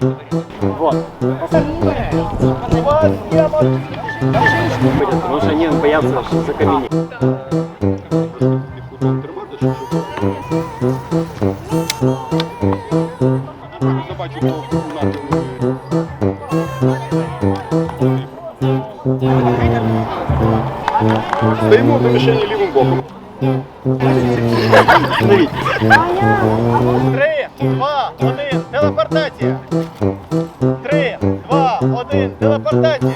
Вот. Потому что они боятся закаменеть. Стоїмо Три, два, один, телепортація. Три, два, один, телепортація.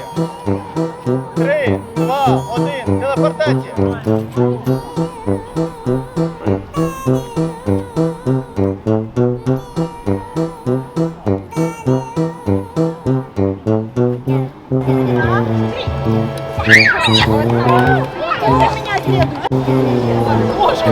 Три, два, один, телепортація. Боже!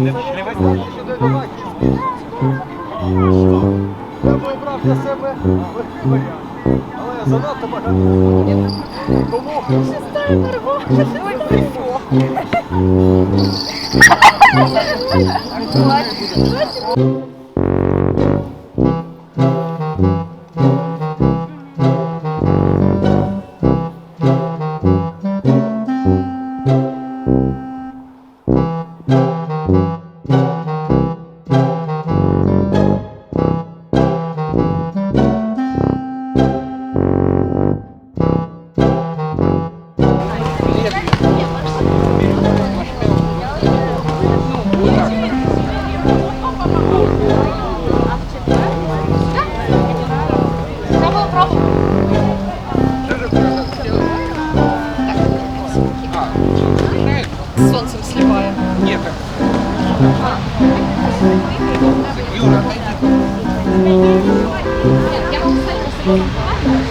Не висадиш, не давай. Я. Але занадто багато. Não sei.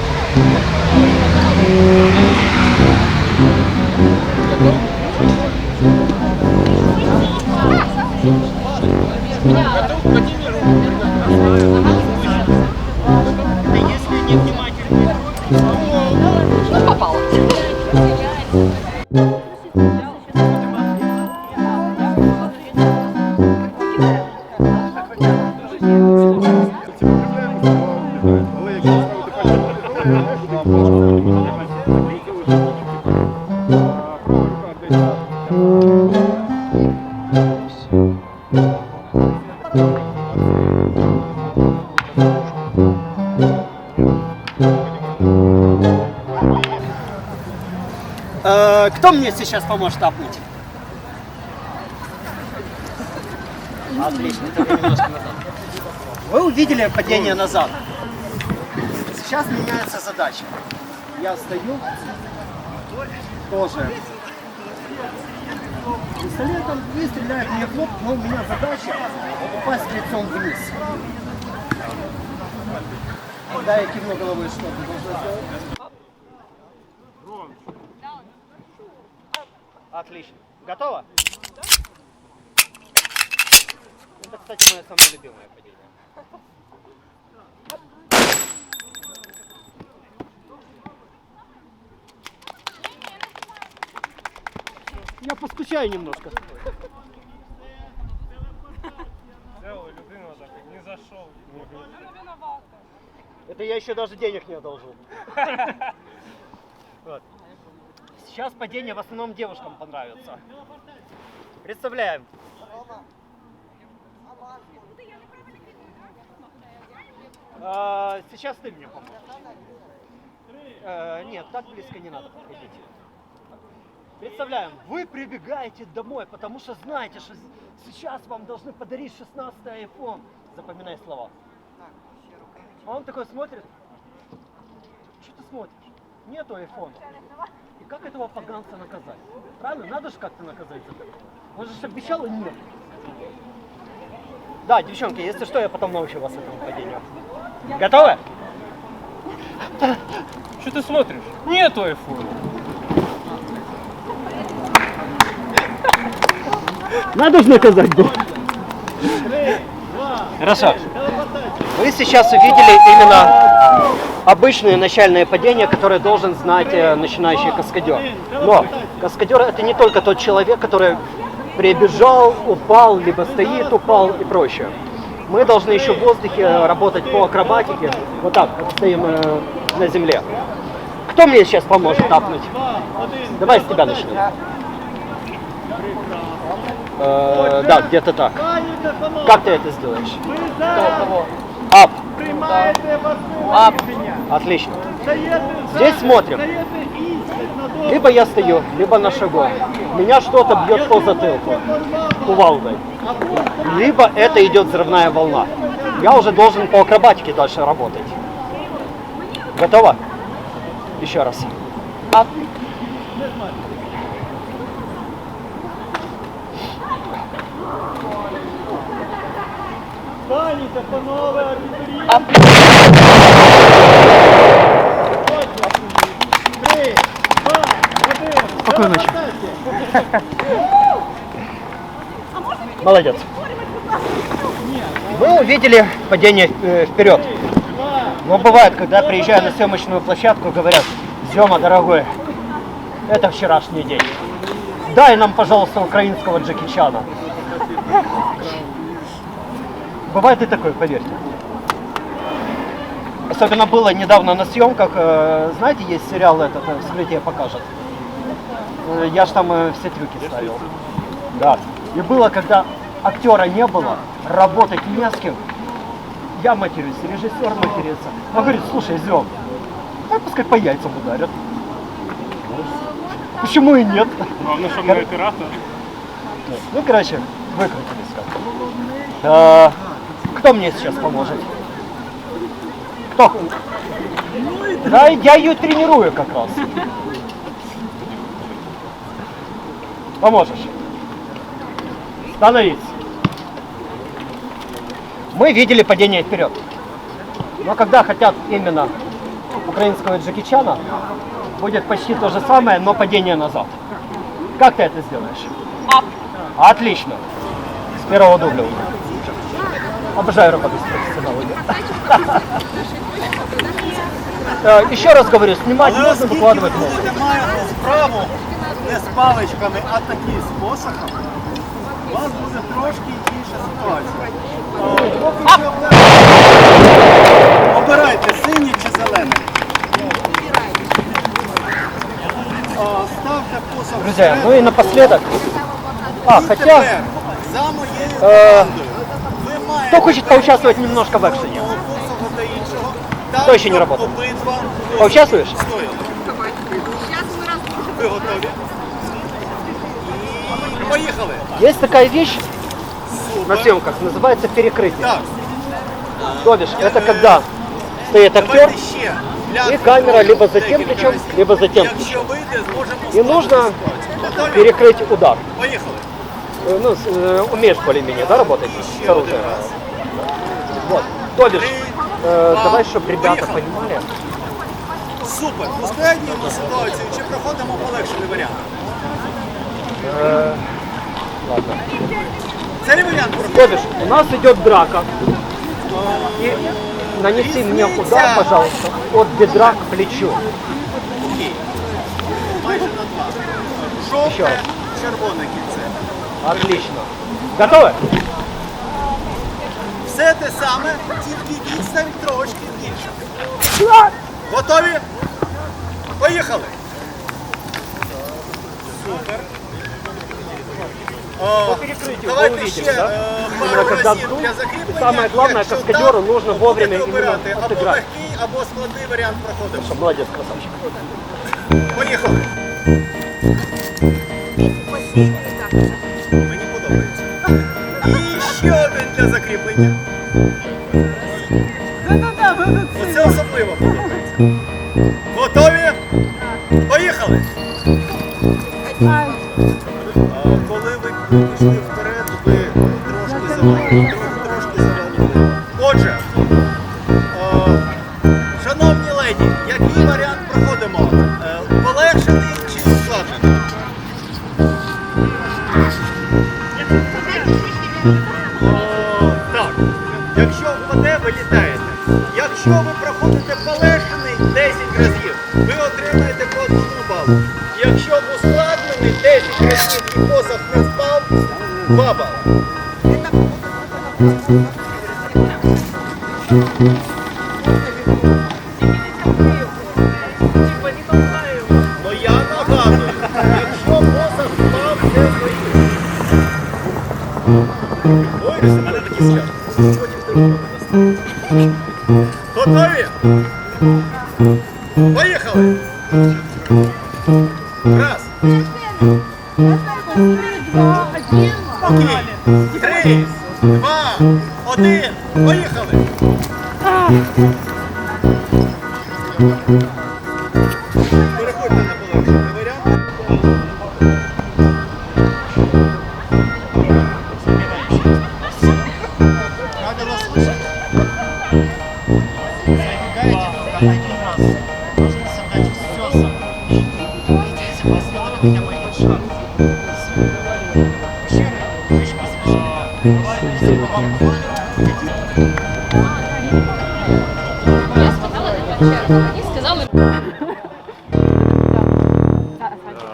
Э, Кто мне сейчас поможет апнуть? Отлично. Вы увидели падение назад. Сейчас меняется задача. Я стою, тоже пистолетом и стреляет мне в лоб, но у меня задача упасть лицом вниз. Когда я кивну головой, что ты должен сделать? Отлично. Готово? Это, кстати, мое самое любимое падение. Я поскучаю немножко. Это я еще даже денег не одолжил. Вот. Сейчас падение в основном девушкам понравится. Представляем. А, Сейчас ты мне поможешь. Э, Нет, так близко не надо подходить. Представляем, вы прибегаете домой, потому что знаете, что сейчас вам должны подарить 16 iPhone. Запоминай слова. А он такой смотрит. Что ты смотришь? Нету айфона. И как этого поганца наказать? Правильно? Надо же как-то наказать за это. Он же ж обещал и нет. Да, девчонки, если что, я потом научу вас этому падению. Готовы? Что ты смотришь? Нету айфона. Надо же наказать было. Хорошо. Вы сейчас увидели именно обычное начальное падение, которое должен знать э, начинающий каскадер. Но каскадер это не только тот человек, который прибежал, упал, либо стоит, упал и прочее. Мы должны еще в воздухе работать по акробатике. Вот так, вот стоим э, на земле. Кто мне сейчас поможет тапнуть? Давай с тебя начнем. Э, да, где-то так. Как ты это сделаешь? Ап. Ап. Отлично. Здесь смотрим. Либо я стою, либо на шагу. Меня что-то бьет по затылку кувалдой. Либо это идет взрывная волна. Я уже должен по акробатике дальше работать. Готово? Еще раз. Ап. Паніка, панове, абітурієнти! Три, два, один. Спокійно. Телепортація. Молодец. Вы увидели падение э, вперед. Но бывает, когда приезжаю на съемочную площадку, говорят, Зема, дорогой, это вчерашний день. Дай нам, пожалуйста, украинского Джеки Чана. Бывает и такое, поверьте. Особенно было недавно на съемках, э, знаете, есть сериал этот, э, «Вскрытие покажет». Э, Я ж там все трюки ставил. Да. И было, когда актера не было, работать не с кем. Я матерюсь, режиссер матерится. Он говорит, слушай, Зем, ну пускай по яйцам ударят. Почему и нет? Главное, чтобы не оператор. Ну, короче, выкрутились как. Кто мне сейчас поможет? Кто? Да, я ее тренирую как раз. Поможешь. Становиться. Мы видели падение вперед. Но когда хотят именно украинского Джеки Чана, будет почти то же самое, но падение назад. Как ты это сделаешь? Отлично. С первого дубля уже. Обожаю работать с профессионалами. Э, Еще раз говорю, снимать можно, выкладывать можно. Люди мають справу не з паличками, а такі з посохами. У вас буде трошки інша ситуація. О, поки що ви- Обирайте синій чи зелений. О, Ставте посох. Друзья, вперед. ну и напоследок. А, І хотя, тепер за моєю Е, командою ви маєте кто хочет поучаствовать немножко в экшене? одного посоху та іншого. Так, Хто ще не щоб работав? Обидва Поучаствуєш? стояли. Сейчас мы разбудим. Ви готові? І поїхали. Есть такая вещь на съемках, называется перекрытие. Так, То бишь, это когда стоит актер, давайте ще. Для и камера либо за тем декілька плечом, разів. либо за тем Якщо плечом. вийде, зможемо И скласти нужно ситуацію. Готові? перекрыть удар. Поїхали. Э, Ну, с- э, умеешь более-менее, да, работать с Ще один оружием? раз. Вот. То бишь, Три, э, два, давай, чтобы ребята поехали. понимали. Супер. Ускладнюємо ситуацію чи проходимо полегшений варіант? Э, ладно. Цей варіант То проходимо. бишь, у нас идет драка. И нанеси мне удар, пожалуйста, от бедра к плечу. Окей. Майже на два. Ще Жовте, раз. червоне кільце. Отлично. Готовы? Все те саме, тільки відстань трошки більше. Готові? Поїхали! Супер. О, перекрытию вы давайте увидели, ще да? е, Именно пару когда разів вдруг, для закріплення. самое главное, Якщо каскадеру так, нужно то вовремя будете именно обирати або отыграть. легкий, або складний варіант проходимо. Молодец, красавчик. Поїхали. Мені подобається. І ще один для закріплення. Оце особливо подобається. Готові? Поїхали! Коли ви пішли вперед, ви трошки завалили. Трошки завалили. ускладнений 10 разів і посох не впав, 2 бали. Ну я нагадую, якщо посох впав, це твої. Ой, у мене такі скажуть. Потім ти Готові? Поїхали! Раз. Окей. Три, два, один. Поїхали! Переходьте на полегшений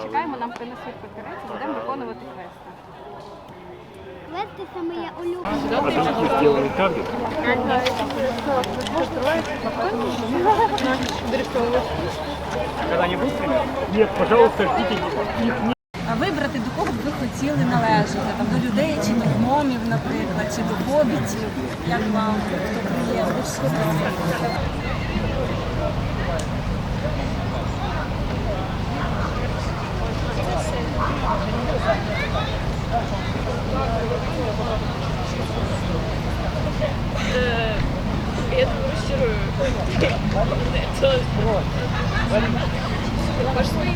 чекаємо, нам принесуть папірець, будемо виконувати квести. Квести це моя улюблена. Сделаем как? Когда не будет? Нет, пожалуйста, ждите. вибрати, до кого б ви хотіли належати, там, до людей чи до гномів, наприклад, чи до хобітів, як вам хто приємний. Я тебе розчарую.